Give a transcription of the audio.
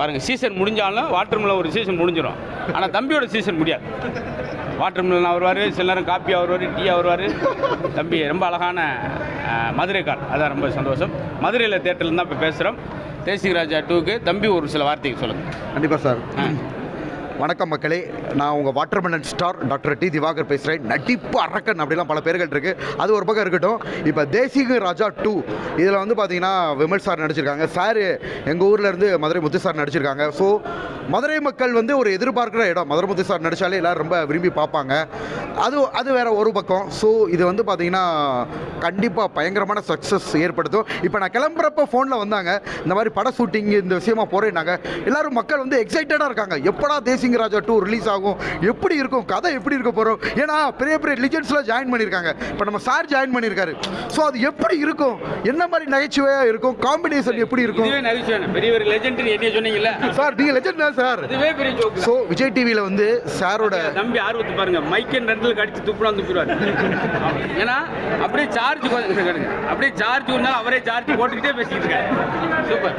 பாருங்கள் சீசன் முடிஞ்சாலும் water melon ஒரு சீசன் முடிஞ்சிடும் ஆனால் தம்பியோட சீசன் முடியாது. வாட்டர் மில்லன் வருவார் சில நேரம் காப்பி வருவார் டீ வருவார் தம்பி ரொம்ப அழகான அஹ், மதுரை கால் அதான் ரொம்ப சந்தோஷம். மதுரையில் தேட்டர்லேருந்து தான் இப்போ பேசுகிறோம் தேசிக ராஜா டூக்கு தம்பி ஒரு சில வார்த்தைக்கு சொல்லுங்கள் கண்டிப்பாக சார். வணக்கம் மக்களே. நான் உங்கள் watermelon star doctor T Divakar பேசுகிறேன் நடிப்பு அரக்கன் அப்படிலாம் பல பேர்கள் இருக்குது அது ஒரு பக்கம் இருக்கட்டும். இப்போ தேசிக ராஜா டூ இதில் வந்து பார்த்தீங்கன்னா விமல் சார் நடிச்சிருக்காங்க. சார் எங்கள் ஊரில் இருந்து மதுரை முத்து சார் நடிச்சிருக்காங்க. ஸோ மதுரை மக்கள் வந்து ஒரு எதிர்பார்க்குற இடம். மதுரை முத்து சார் நடித்தாலே எல்லோரும் ரொம்ப விரும்பி பார்ப்பாங்க. அது அது வேறு ஒரு பக்கம். ஸோ இது வந்து பார்த்தீங்கன்னா கண்டிப்பாக பயங்கரமான சக்ஸஸ் ஏற்படுத்தும். இப்போ நான் கிளம்புறப்ப ஃபோனில் வந்தாங்க. இந்த மாதிரி பட ஷூட்டிங் இந்த விஷயமா போகிறேன்னாங்க எல்லோரும் மக்கள் வந்து எக்ஸைட்டடாக இருக்காங்க. எப்படா தேசிய ராஜா டூ ரிலீஸ் ஆகும். எப்படி இருக்கும்? கதை எப்படி இருக்க போகிறோம் ஏன்னா பெரிய பெரிய லிஜெண்ட்ஸ்லாம் ஜாயின் பண்ணியிருக்காங்க. இப்போ நம்ம சார் ஜாயின் பண்ணியிருக்காரு. ஸோ அது எப்படி இருக்கும்? என்ன மாதிரி நகைச்சுவையாக இருக்கும்? காம்பினேஷன் எப்படி இருக்கும்? பெரிய ஒரு லெஜெண்ட் என்ன சொன்னீங்கல்ல? சார் நீங்கள் லெஜெண்ட் தான் சார் இதுவே பெரிய ஜோக்கு ஸோ விஜய் டிவியில் வந்து சாரோட தம்பி ஆர்வத்தை பாருங்க. மைக்கன் ரெண்டில் கடிச்சு துப்புனா துப்பிடுவார் ஏன்னா அப்படியே சார்ஜ் அப்படியே சார்ஜ் ஒன்றா அவரே சார்ஜ் போட்டுக்கிட்டே பேசிக்கிட்டு இருக்காரு. சூப்பர்